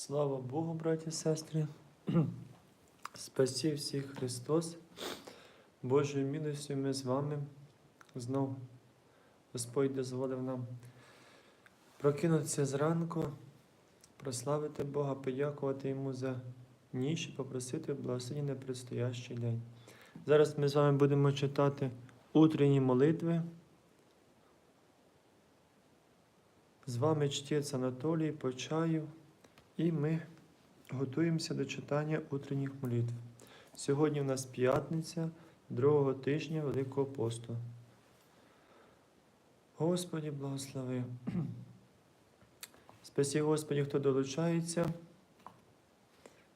Слава Богу, браті і сестри. Спасі всіх Христос. Божою милостю ми з вами знов Господь дозволив нам прокинутися зранку, прославити Бога, подякувати Йому за ніч і попросити благословення на предстоящий день. Зараз ми з вами будемо читати утренні молитви. З вами чтець Анатолій по чаю. І ми готуємося до читання утренніх молитв. Сьогодні у нас п'ятниця другого тижня Великого посту. Господі благослови. Спасі Господі, хто долучається.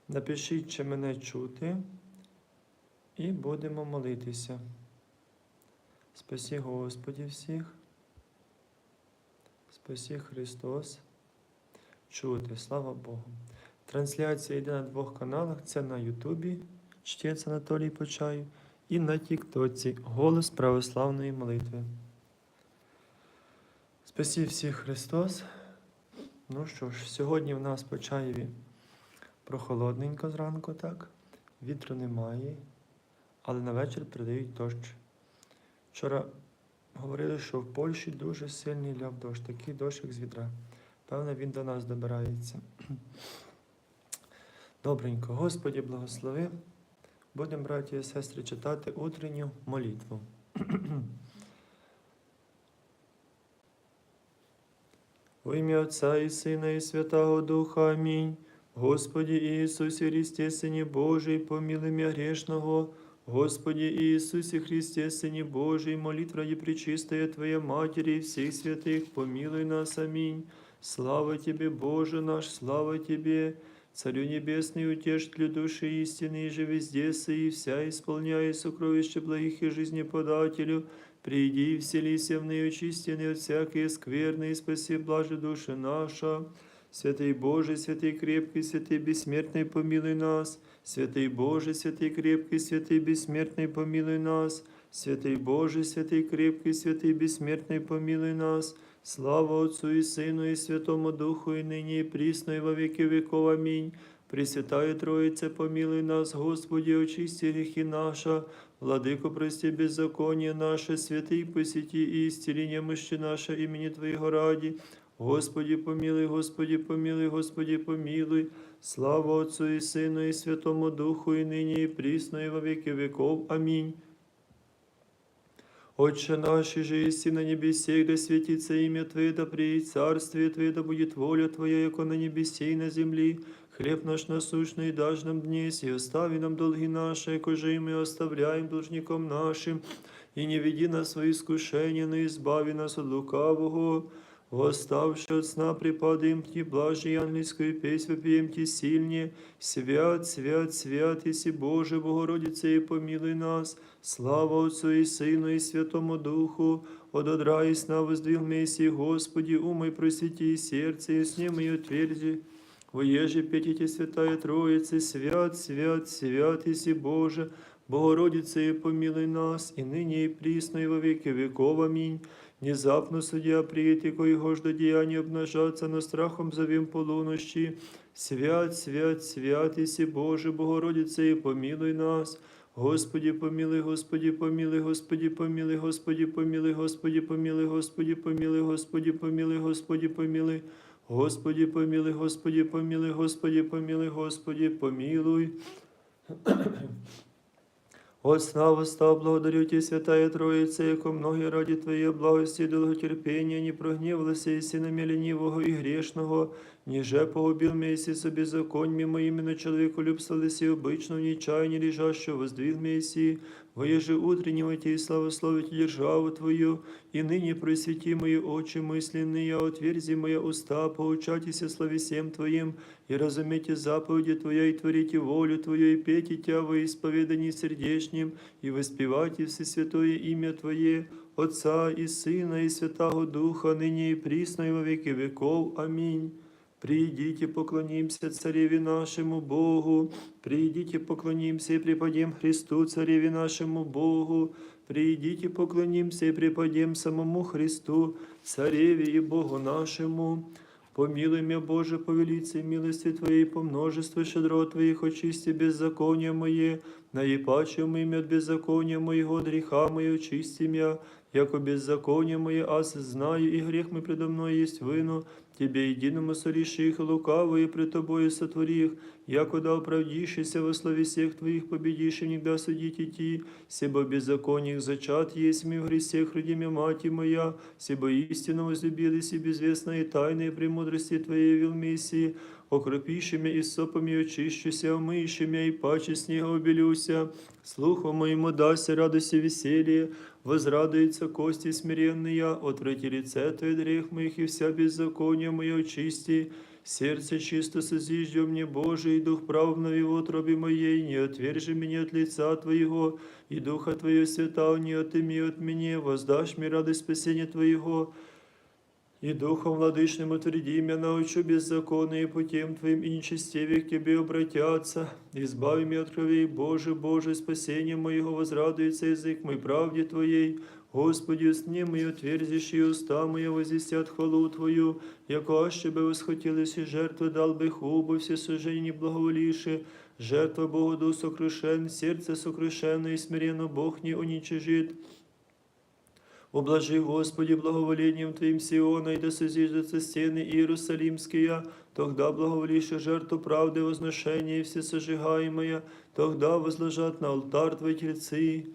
Напишіть, чи мене чути, і будемо молитися. Спасі Господі всіх. Спасі Христос чути. Слава Богу. Трансляція йде на двох каналах: це на Ютубі, чтець Анатолій Почаю, і на Тіктоці Голос православної молитви. Спасі всіх Христос. Ну що ж, сьогодні в нас по чаєві прохолодненько зранку, так? Вітру немає, але на вечір передають дощ. Вчора говорили, що в Польщі дуже сильний ляв дощ, такий дощ, як з відра. Певно, він до нас добирається. Добренько, Господі благослови. Будемо, браті і сестри, читати утренню молитву. Во ім'я Отця і Сина, і Святого Духа. Амінь. Господі Ісусі Христе, Сині Божий, помилуй мя грешного. Господи Иисусе Христе, Сыне Божий, молитва ради Пречистая Твоя Матери и всех святых, помилуй нас, аминь. Слава Тебе, Боже наш, слава Тебе, Царю Небесный, утешителю души истины, и же везде и вся исполняя сокровища благих и жизнеподателю, приди и вселися в ныне очистенные от всякой скверны, и спаси блаже души наша. Святый Боже, святый крепкий, святый бессмертный, помилуй нас. Святый Боже, святый крепкий, святый бессмертный, помилуй нас. Святый Боже, святый крепкий, святый бессмертный, помилуй нас. Слава Отцу и Сыну и Святому Духу, и ныне и присно, и во веки веков. Аминь. Пресвятая Троице, помилуй нас, Господи, очисти грехи наша, Владыко, прости беззаконие наше, святый посети и исцели немощи наше имени Твоего ради. Господи, помилуй, Господи, помилуй, Господи, помилуй. Слава Отцу и Сыну и Святому Духу, и ныне и присно, и во веки веков. Аминь. Отче наш, же еси на небесе, да светится имя Твое, да приедет царствие Твое, да будет воля Твоя, яко на небесе и на земли. Хлеб наш насущный дашь нам днесь, и остави нам долги наши, кожи мы оставляем должником нашим. И не веди нас в искушение, но избави нас от лукавого. Восставши от сна, припадаем Ти, блажи ангельскую песнь, вопием Ти сильнее. Свят, свят, свят, Иси Боже, Богородице, и помилуй нас. Слава Отцу и Сыну и Святому Духу, ододра и сна воздвиг Мессии, Господи, умой просвети сердце, и снем и отверзи. Воеже петите Святая Троица, свят, свят, свят, Иси Боже, Богородице, и помилуй нас, и ныне и присно, и во веки веков. Аминь. Внезапно судья коего ж до діяння обнажаться, но страхом зовем полунощі. Свят, свят, свят, Иси Боже, Богородице, и помилуй нас. Господи, помилуй, Господи, помилуй, Господи, помилуй, Господи, помилуй, Господи, помилуй, Господи, помилуй, Господи, помилуй, Господи, помилуй. Господи, помилуй, Господи, помилуй, Господи, помилуй, Господи, помилуй. От слава став, благодарю Ті Святая Троица, яко многі раді Твоей благости і долготерпения не прогневалися и сина мілінівого і грешного, ніже погубив місі собі законь, моими на человеку любсалися, и обычно в ліжа, що воздвіг Мессии, воеже утреннего Тебе славословить державу Твою, и ныне просвети мои очи мысленные, отверзи мои уста, поучайтесь славе всем Твоим, и разумейте заповеди Твоя, и творите волю Твою, и пейте Тя во исповедании сердечнем, и воспевайте Всесвятое имя Твое, Отца и Сына, и Святого Духа, ныне и присно, и во веки веков. Аминь. Придите, поклонимся Цареве нашему Богу, придите, поклонимся и преподем Христу, Цареве нашему Богу, придите, поклонимся и преподем самому Христу, Цареве и Богу нашему. Помилуй меня, Боже, по велице милости Твоей, по множеству щедро Твоих, очисти беззакония мои, наипаче мы имя от беззакония моего, греха моего, очисти яко беззаконие мое, аз знаю, и грех мой предо мной есть вину, Тебе единому сореши их, лукавые пред Тобою сотвори их, яко да оправдишься во славе всех Твоих, победишь и никогда судить идти, себо беззакониях зачат есть ми в гресех родимя мати моя, себо истинно возлюбились и безвестные тайные премудрости Твоей вел Мессии, окропиши меня и сопами очищуся, омыйши меня и паче снега обелюся, слухом моему дася радость и веселье, возрадуются кости смиренные, отврати лице Твое грех моих и вся беззаконие мое очисти, сердце чисто созижди мне, Боже, и дух прав в отробе моей, не отвержи меня от лица Твоего, и Духа Твоего свята не отыми от меня, воздашь мне радость спасения Твоего, и Духом Владычным утверди меня, научу беззаконные путем Твоим, и нечестивее к Тебе обратятся. Избави меня от кровей, Боже, Боже, спасение моего возрадуется язык мой правде Твоей. Господи, сни мои отверзишь, и уста мои возвестят хвалу Твою, яко аще бы восхотелись и жертвы дал бы хубо, все сужения благоволиши, жертва Богу сокрушен, сердце сокрушенное и смиренно Бог не уничижит. Ублажи, Господи, благоволением Твоим Сиона, и да созиждутся стены Иерусалимские, тогда благоволишь жертву правды, возношения и все сожигаемое, тогда возложат на алтарь Твои тельцы.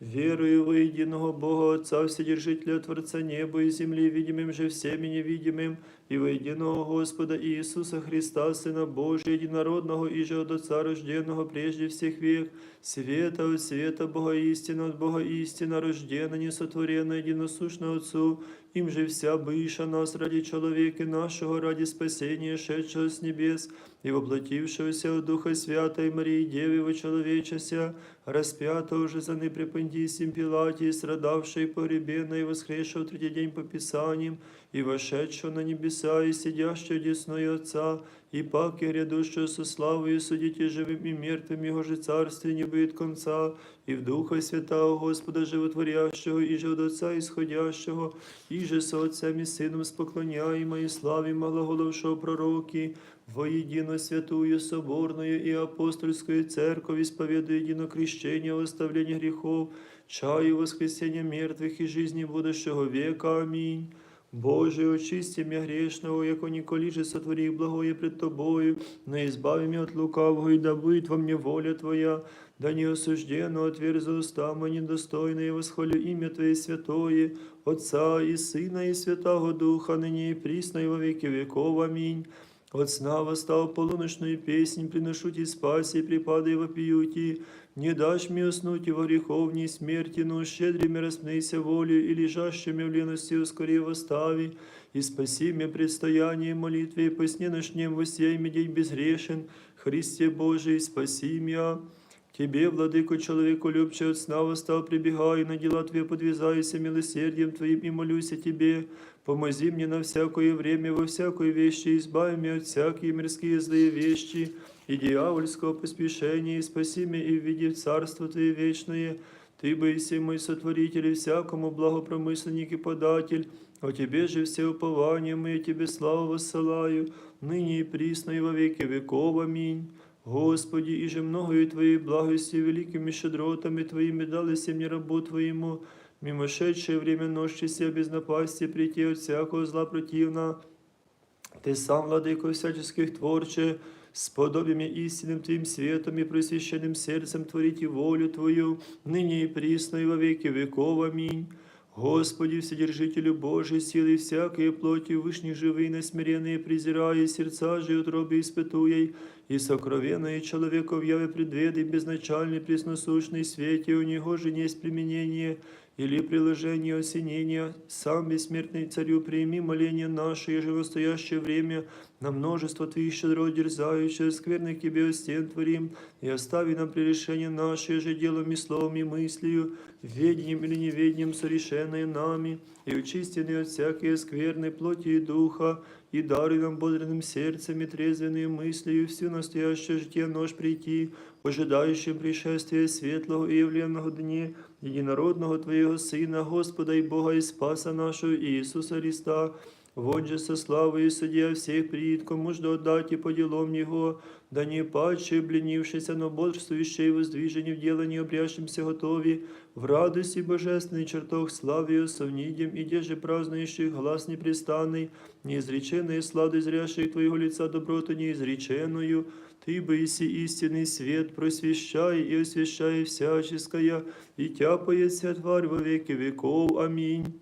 Верую во единого Бога Отца, Вседержителя Творца неба и земли, видимым же всеми невидимым, и во единого Господа Иисуса Христа, Сына Божия, единородного и же от Отца рожденного прежде всех век, света от света Бога истина, от Бога истина, рождена, несотворена, единосущна Отцу, им же вся быша нас ради человека нашего, ради спасения, шедшего с небес, и воплотившегося от Духа Святой Марии, Девы вочеловечася, распятого же за непрепендисим Пилате, страдавшей погребенной и воскресшего в третий день по Писаниям, и вошедшего на небеса, и сидящего десною Отца, и паки грядущего со славою судите живым и мертвым, Его же царствие не будет конца, и в Духа Святого Господа Животворящего, и же от Отца исходящего, и же со Отцем и Сыном споклоняемо, и славимо глаголовшего пророки, воедино святую, соборную и апостольскую церковь, исповедуя едино крещение, оставление грехов, чаю воскресения мертвых и жизни будущего века. Аминь. Боже, очисти меня грешного, яко николи сотвори благое пред Тобою, но избави меня от лукавого, и да будет во мне воля Твоя, да не осужденно отверзу уста мои недостойно, и восхвалю имя Твое святое, Отца и Сына и Святого Духа, ныне и присно и во веки веков. Аминь. От сна восстал полуночную песнь, приношу ти спаси, припады вопиюти, не дашь мне уснуть и во греховней смерти, но щедрыми распнися волею и лежащими в лености ускори восстави, и спаси мне предстояние молитвы, и по сне ночнем восей мне день безгрешен, Христе Божий, спаси меня. Тебе, владыко, человеку любче от сна восстал, прибегаю, на дела Твои подвязаюся милосердием Твоим и молюсь о Тебе. Помози мне на всякое время, во всякой вещи, избави меня от всякие мирские злые вещи и дьявольского поспешения, и спаси меня и введи в Царство Твое вечное. Ты, Боиси, мой сотворитель, и всякому благопромысленник и податель, о Тебе же все упования мои, Тебе славу воссылаю, ныне и присно и во веки веков. Аминь. Господи, и же многою Твоей благости, великими щедротами Твоими дали мне рабу Твоему, мимошедшее время нощися без напасти прийти от всякого зла противна. Ты сам, владыко всяческих творче, с подобием истинным Твоим светом и просвященным сердцем творите волю Твою, ныне и присно и во веки веков. Аминь. Господи, Вседержителю Божий, силы всякой плоти, вышних живые, насмиренные, презирая, сердца же утробе испытуя, и сокровенное человеку в яве предведы, безначальный, пресносущный свете, у него же есть применение, или приложение осенения, сам бессмертный царю, прими моление наше, еже в настоящее время на множество Твоих щедро дерзающих, скверных Тебе стен творим, и остави нам прегрешение наше же делом и словом и мыслью, ведением или неведением совершенное нами, и очистенные от всякой скверной плоти и духа, и даруй нам бодренным сердцем и трезвенной мыслью всю настоящее житие нож прийти, ожидающим пришествия светлого и явленного дне, единородного Твоего Сына, Господа и Бога и Спаса нашего Иисуса Христа, Вот же со славою судья всех придет, кому ж отдать и по делам Его, да не паче, бленившийся, но бодрствующий и воздвижение в делании обрящимся готови, в радости божественный чертог славы ее совнидем, и деже празднующих глаз непрестанный, неизреченные слады зрящих Твоего лица доброту неизреченную, Ты быси истинный свет, просвещай и освящай всяческое, и тяпается тварь во веки веков. Аминь.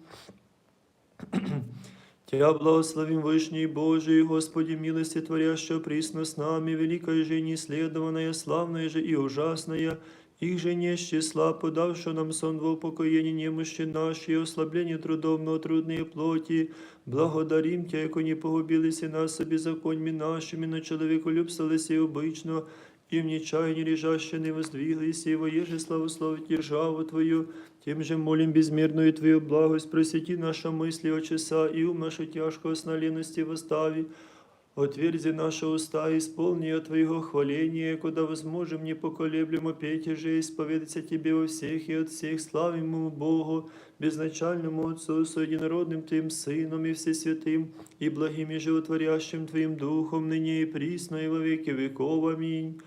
Тя благословим Вышний Божий, Господи, милости творящего присно с нами, великая же неисследованная, славная же и ужасная, их же не с числа, подавшего нам сон во упокоение немощи наши, и ослабление трудом, но трудные плоти, благодарим Тя, яко не погубились и нас беззаконьми нашими, но человеку любствовались и обычно, и в нечаянии лежаще не воздвиглись, и воеже славословить державу Твою, тем же молим безмерную Твою благость, просвети наша мысли о часа, и ум нашу тяжкого сна лености восстави, Отверзи наши уста, исполни от Твоего хваления, куда возможем непоколеблемо петь и же исповедаться Тебе во всех и от всех славимому Богу, безначальному Отцу, с единородным Твоим Сыном и Всесвятым, и благим и животворящим Твоим Духом, ныне и присно, и во веки веков. Аминь.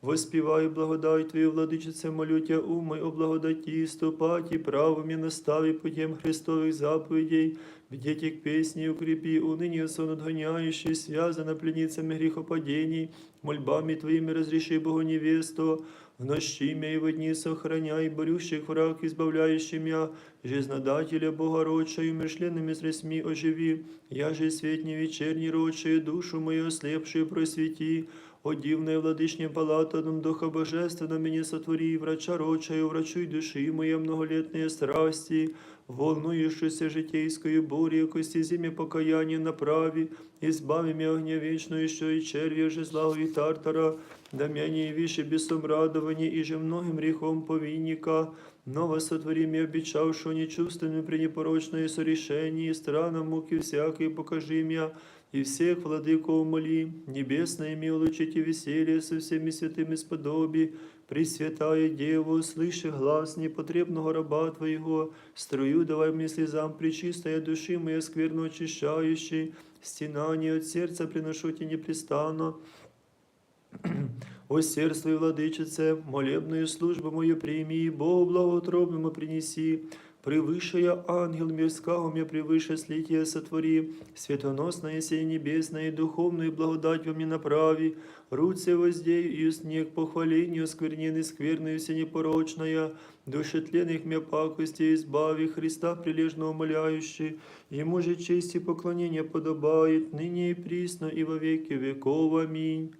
Воспівай благодать Твою, владичице, молю Тя, умой о благодаті, ступать и правом и настави путем Христовых заповедей, бдеть к песни укрепи, уныние сон отгоняющий, связано пленницами грехопадений, мольбами Твоими разреши Богу невесту, в нощи мя и в дни сохраняй, борющих враг, избавляющий мя, жизнодателя Бога рочаю, мышленными средствами оживи, я же светни вечерний рочаю, душу мою ослепшую просвети, о дивная владычня палата, нам Духа Божественного меня сотвори, врача рочаю, врачуй души моей многолетние страсти, волнующейся житейскою бурей, кости зиме покаяние направи, избави меня огня вечную, еще и червя же зла и тартара, да меня не више бесом радования, и же многим грехом повинника, Ново сотвори мне обещавшего нечувственным при непорочное сорешении, странам муки всякой покажи меня, и всех владыков моли, небесное ми улучите веселье со всеми святыми сподоби, Пресвятая Деву, слыши глаз непотребного раба Твоего, струю давай мне слезам причистая души моя скверно очищающей, стенание от сердца приношу тебе непрестанно, о сердце владычице, молебную службу мою прими, Богу благоутробному принеси, превыше ангел мирского мне превыше слития сотвори, светоносное сей небесное и духовную благодать во мне направи, руце воздей и снег похвалению скверненный скверную все непорочная, душетленных мне пакости избави, Христа прилежно умоляющий, Ему же честь и поклонение подобает, ныне и присно и во веки веков. Аминь.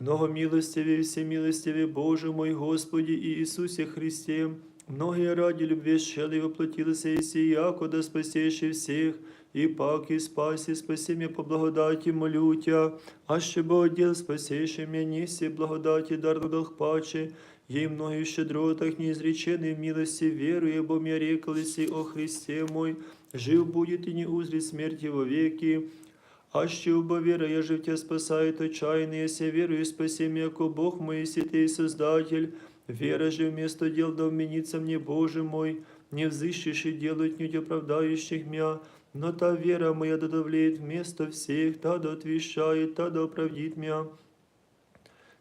Много милостивый, всемилостивый Боже мой Господи и Иисусе Христе, многие ради любви щели воплотилися и сия, да спасеши всех, и пак и спаси, спаси меня по благодати молю Тя, а ще бы отдел спасеши меня, неси благодати дар на дох паче, ей многие в щедротах неизреченной в милости веруя, бо мне реклися о Христе мой, жив будет и не узрит смерти во веки, Аще оба вера, я же в Тебя спасает отчаянный, если верую, спаси меня, яко Бог мой, если Ты и Создатель. Вера же вместо дел да вменится мне, Боже мой, не взыщешь и делать не оправдающих меня, но та вера моя да давлеет вместо всех, та да отвещает, та да оправдит меня.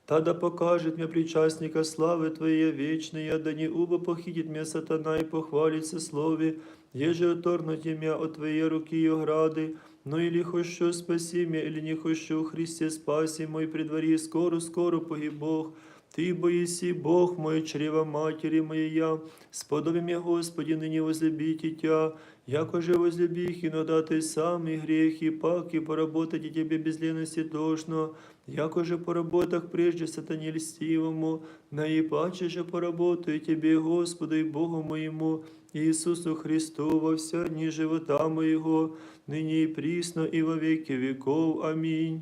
Та да покажет мне причастника славы Твоей вечной, да не убо похитит меня сатана и похвалится слове, еже оторнуть меня от Твоей руки и ограды, но или хочу спаси меня, или не хочу, Христе спаси мой при дворе, скоро, скоро погиб Бог. Ты боиси, Бог мой, чрева матери моя, сподоби меня, Господи, ныне возлюбите Тя, яко же возлюбих, иногда Ты сам и грех, и пак, и поработать и Тебе без лености должно, яко же по работах прежде сатане льстивому, наипаче же поработаю Тебе, Господу и Богу моему, Иисусу Христу во вся дни живота моего, ныне и присно и во веки веков. Аминь.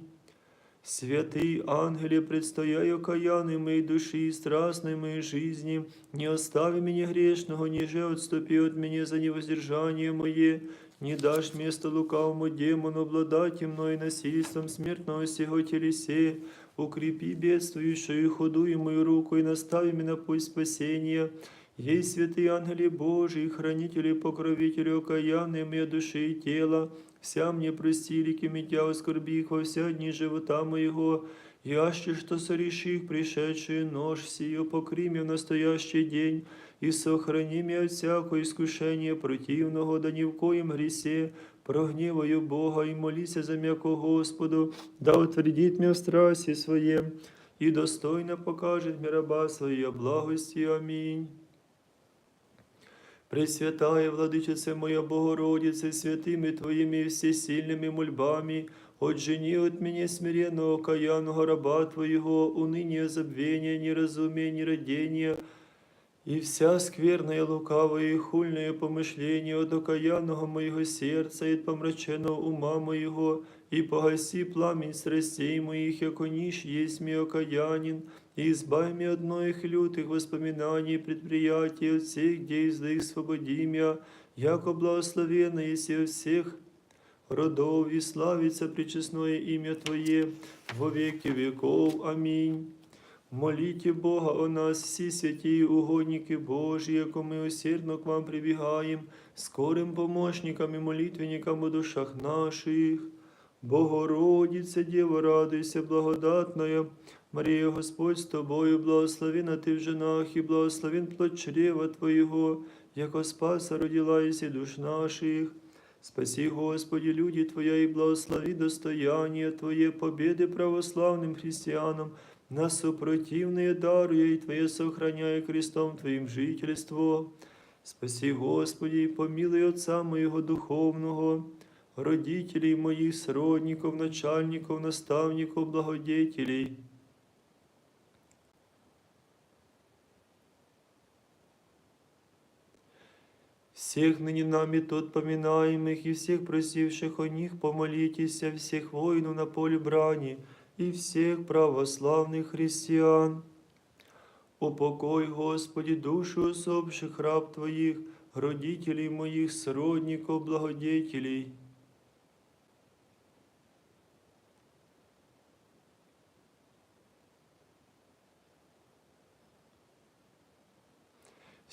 Святый ангеле, предстояй окаянной моей души и страстной моей жизни, не остави меня грешного, ниже отступи от меня за невоздержание мое, не дашь место лукавому демону обладать мной насильством смертного сего телесе, укрепи бедствующую и худую мою руку и настави меня на путь спасения, Ей, святые ангели Божии, хранители и покровители окаянные моей души и тела, вся мне прости, реки митя оскорбих во вся дни живота моего, яще что соріших пришедшую нож сию покри в настоящий день, и сохрани меня от всякого искушения противного, да ни в коем гресе, прогневаю Бога и молися за м'яко Господу, да утвердит меня в страсти своем, и достойно покажет мне раба своей благости. Аминь. Пресвятая Владычице моя Богородице, святыми Твоими всесильными мольбами, отжени от меня смиренного каянного раба Твоего, уныние, забвения, неразумия, нерадения, и вся скверная, лукавая и хульное помышление от окаянного моего сердца и от помраченного ума моего, и погаси пламень страстей моих, яко ниш есть ми окаянин, и избавь меня от многих лютых воспоминаний и предприятий, от всех дей злых свободи меня, яко благословенно всех родов, и славится пречестное имя Твое во веки веков. Аминь. Молите Бога о нас, всі святі угодники Божі, яко ми усердно к вам прибігаємо, скорим помощникам і молитвенникам у душах наших. Богородице, Дєво, радуйся, благодатная, Марія Господь з тобою, благословена ти в женах, і благословен плод чрева Твоєго, яко спаса родила єси душ наших. Спаси, Господи, люди Твоя, и благослови достояние Твое, победы православным христианам, нас супротивные даруя, и Твое сохраняя крестом Твоим жительство. Спаси, Господи, и помилуй Отца моего духовного, родителей моих, сродников, начальников, наставников, благодетелей. Всех ныне нами тут поминаемых и всех просивших о них помолитесь, всех воинов на поле брани и всех православных христиан. Упокой, Господи, душу усопших раб Твоих, родителей моих, сродников, благодетелей.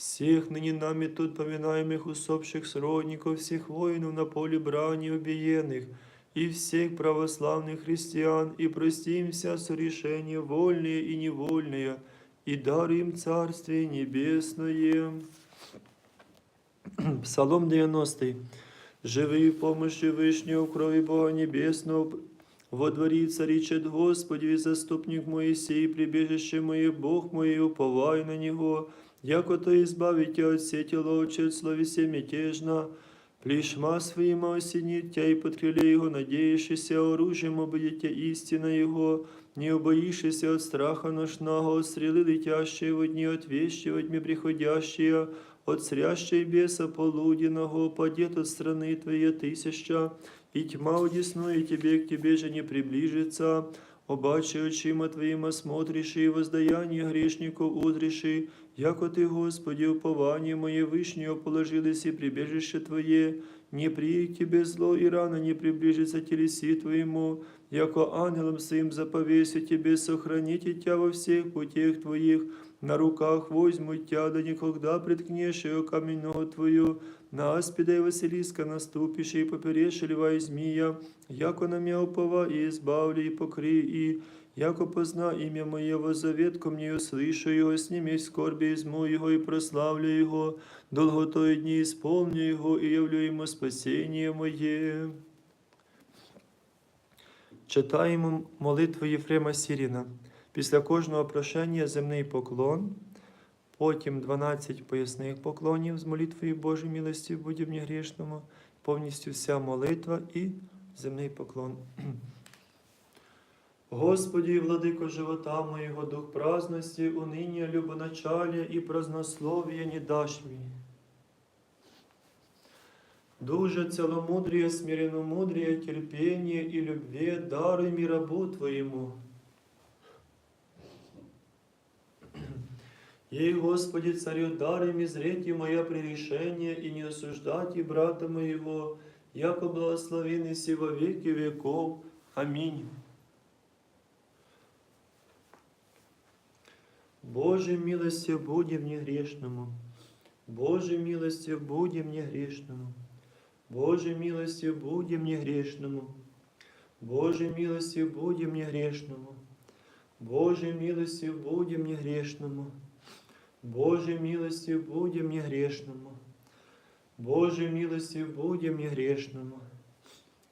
Всех ныне нами тут поминаемых усопших сродников, всех воинов на поле брани убиенных, и всех православных христиан, и прости им вся сорешения вольные и невольные, и дар им Царствие Небесное. Псалом 90. Живи в помощи Вышнего в крови Бога Небесного, во дворе царичет Господи, заступник Моисей, прибежище мое, Бог мой, уповай на Него, яко то избавите от сети ловче, словесе мятежно, Плішма своїми осініть тя і подкриле Його, надіючися оружием обидіте істина Його, не обоїшися от страха ношного, от стріли летящие в дні, от вещи во тьме приходящие, от срящей беса полуденного, падет от страны Твоей тысяча, и тьма удесную Тебе, к Тебе же не приближится, Обаче очима Твоїма и воздаяние грешников узриши, яко Ты, Господи, упование мое вышнее положилось и прибежище Твое, не приедет Тебе зло, и рано не приближится телеси Твоему, яко ангелом своим заповесю Тебе сохраните Тя во всех путях Твоих, на руках возьму Тя, да никогда приткнешь ее каменного Твою, на аспида и Василиска наступишь, и поперешь льва и змея, яко на меня упова, и избавли, и покри, и яко позна имя Мое во завет ко мне услышу его, сними скорби изму его и прославлю его, долготой дни исполню его и явлю ему спасение Моє. Читаємо молитву Єфрема Сіріна. Після кожного прошення земний поклон, потім 12 поясних поклонів з молитвою Божої милості в будівні грішному, повністю вся молитва і земний поклон. Господи, владико живота моєго, дух праздності, уныния, любоначалия і празднословия не дашь мені. Дуже целомудрие, смиренномудрие, терпение и любви даруй мне рабу Твоему. Ей, Господи, царю, даруй мне зреть мое пререшение и не осуждать и брата моего, яко благословен си во веки веков. Аминь. Боже, милостью буди мне грешному. Боже, милостью буди мне грешному. Боже милостив, буди мне грешному. Боже милостив, буди мне грешному. Боже милостив, буди мне грешному. Боже милостив, буди мне грешному. Боже милостив, буди мне грешному.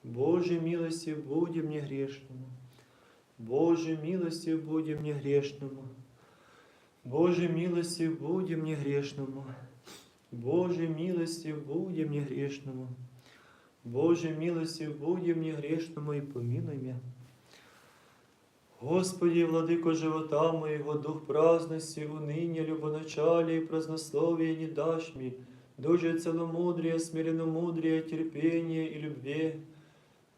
Боже милостив, буди мне грешному. Боже милостив, буди мне грешному. Боже милостив, буди мне грешному. Боже милостив, буди мне грешному. Боже милостив, буди мне грешному и помилуй меня. Господи, владыко живота моего, дух праздности, уныния, любоначалия и празднословия не дашь мне, дуже целомудрия, смиренномудрия, терпения и любви.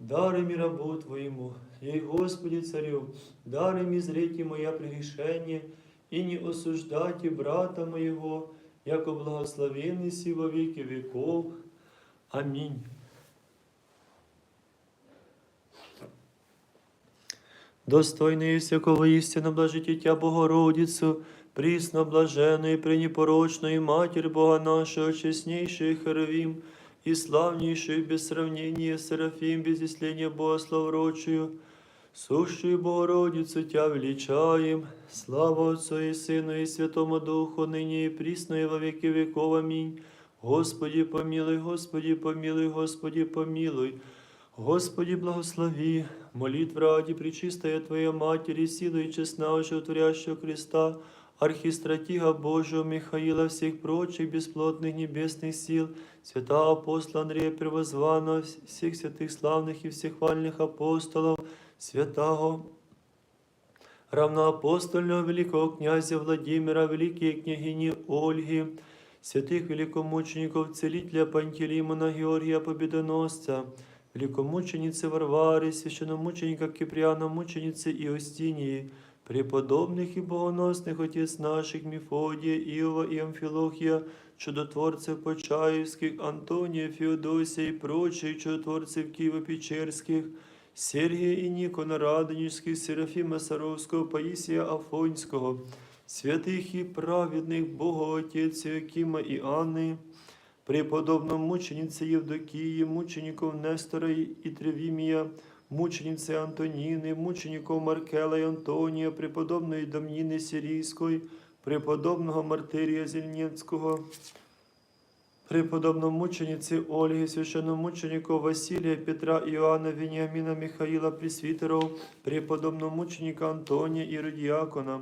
Дари ми рабу Твоему, ей Господи Царю, дари ми зрите моя прегрешение, и не осуждайте брата моего, яко благословенный си во веки веков. Аминь. Достойно всякого істина блажитя Богородицу, прісно блаженої, пренепорочної Матір Бога нашого, чеснішої Херовім, и славнішої без сравнения Серафим, без іслення Бога славрочою, Сущу Богородицю Тя влічаєм, слава Отцу і Сину, і Святому Духу, нині і прісно, і во віки віков. Амінь. Господі помілуй, Господі помілуй, Господі помілуй, Господі благослови, молитв раді, причистая Твоя Матірі, сіду і чесна, Отворящого Христа, архистратига Божого Михаїла, всіх прочих безплотних небесних сіл, свята апостола Андрія Первозванного, всіх святих славних і всіх вальних апостолів святого равноапостольного Великого князя Владимира, Великої княгині Ольги, святих великомучеников Целителя Пантелеймона Георгія Побідоносця, великомучениці Варвари, священномученика Кипріана, мучениці Іостінії, преподобних і богоносних отець наших Міфодія, Іова і Амфілохія, чудотворців Почаївських, Антонія, Феодосія і прочих чудотворців Києво-Печерських, Сергія і Нікона Радонежських, Серафіма Саровського, Паїсія Афонського, святих і праведних Богоотець Якима і Анни, преподобного мучениці Євдокії, мучеників Нестора і Тревімія, мучениці Антоніни, мучеників Маркела і Антонія, преподобної Домніни Сирійської, преподобного Мартирія Зільнєцького, преподобного мучениці Ольги, священномученику Василія, Петра, Іоанна, Веніаміна, Михаїла, Пресвітеров, преподобного мученика Антонія Іродіакона,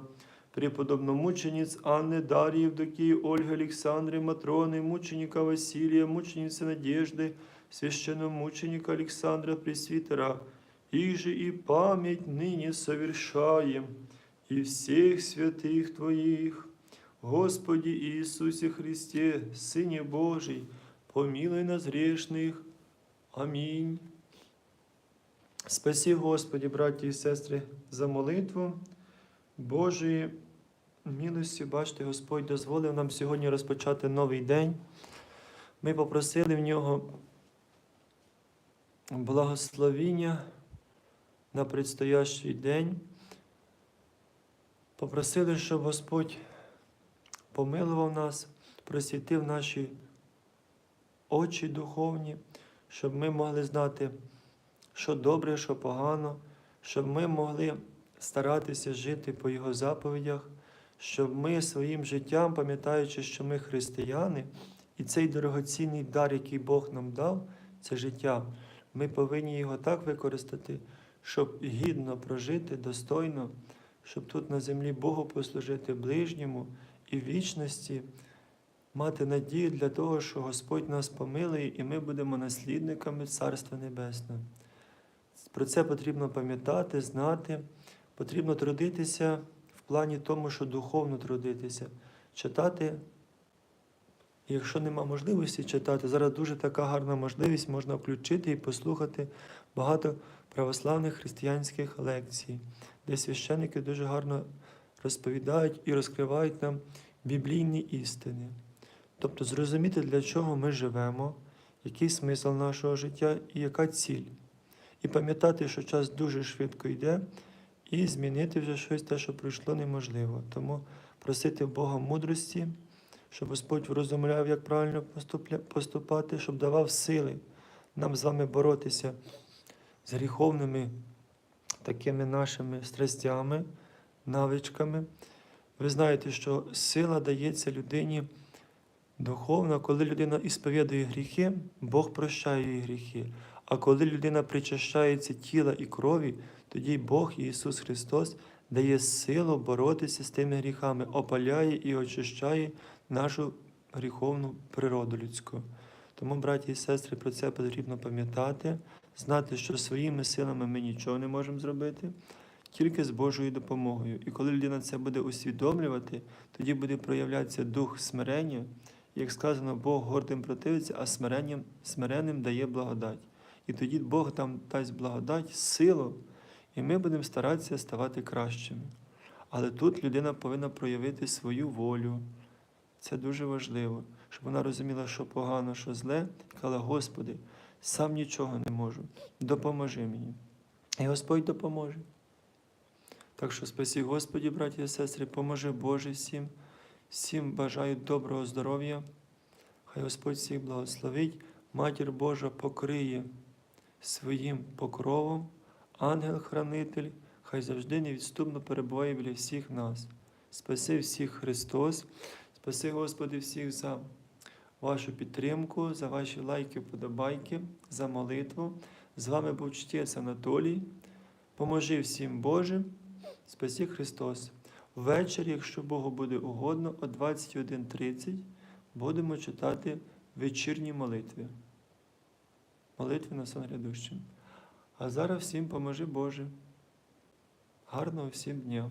преподобного мучениць Анни, Дарії, Евдокії, Ольги, Олександри, Матрони, мученика Василія, мучениці Надежди, священномученика Александра Пресвитера, их же и память ныне совершаем, и всех святых Твоих, Господи Иисусе Христе, Сыне Божий, помилуй нас грешных. Амінь. Спаси, Господи, браті і сестри, за молитву Божої милості. Бачите, Господь дозволив нам сьогодні розпочати новий день. Ми попросили в нього благословіння на предстоящий день. Попросили, щоб Господь помилував нас, просвітив наші очі духовні, щоб ми могли знати, що добре, що погано, щоб ми могли старатися жити по Його заповідях, щоб ми своїм життям, пам'ятаючи, що ми християни, і цей дорогоцінний дар, який Бог нам дав, це життя, ми повинні його так використати, щоб гідно прожити, достойно, щоб тут на землі Богу послужити ближньому і вічності мати надію для того, що Господь нас помилує, і ми будемо наслідниками Царства Небесного. Про це потрібно пам'ятати, знати, потрібно трудитися в плані тому, що духовно трудитися, читати. Якщо нема можливості читати, зараз дуже така гарна можливість можна включити і послухати багато православних християнських лекцій, де священники дуже гарно розповідають і розкривають нам біблійні істини. Тобто зрозуміти, для чого ми живемо, який смисл нашого життя і яка ціль. І пам'ятати, що час дуже швидко йде, і змінити вже щось те, що пройшло, неможливо. Тому просити Бога мудрості, щоб Господь врозумляв, як правильно поступати, щоб давав сили нам з вами боротися з гріховними такими нашими страстями, навичками. Ви знаєте, що сила дається людині духовно, коли людина ісповідує гріхи, Бог прощає її гріхи. А коли людина причащається тіла і крові, тоді Бог Ісус Христос дає силу боротися з тими гріхами, опаляє і очищає нашу гріховну природу людську. Тому, браті і сестри, про це потрібно пам'ятати, знати, що своїми силами ми нічого не можемо зробити, тільки з Божою допомогою. І коли людина це буде усвідомлювати, тоді буде проявлятися дух смирення. Як сказано, Бог гордим противиться, а смиренням, смиренним дає благодать. І тоді Бог нам дасть благодать, силу, і ми будемо старатися ставати кращими. Але тут людина повинна проявити свою волю. Це дуже важливо, щоб вона розуміла, що погано, що зле, і казала, Господи, сам нічого не можу, допоможи мені. І Господь допоможе. Так що спасі Господі, браті і сестри, поможи Боже всім, всім бажаю доброго здоров'я. Хай Господь всіх благословить, Матір Божа покриє своїм покровом, ангел-хранитель, хай завжди невідступно перебуває біля всіх нас. Спаси всіх Христос, спаси Господи всіх за вашу підтримку, за ваші лайки, вподобайки, за молитву. З вами був чтець Анатолій. Поможи всім Боже, спаси Христос. Ввечері, якщо Богу буде угодно, о 21.30 будемо читати вечірні молитви. Молитви на сон грядущим. А зараз всім поможи Боже. Гарного всім дня!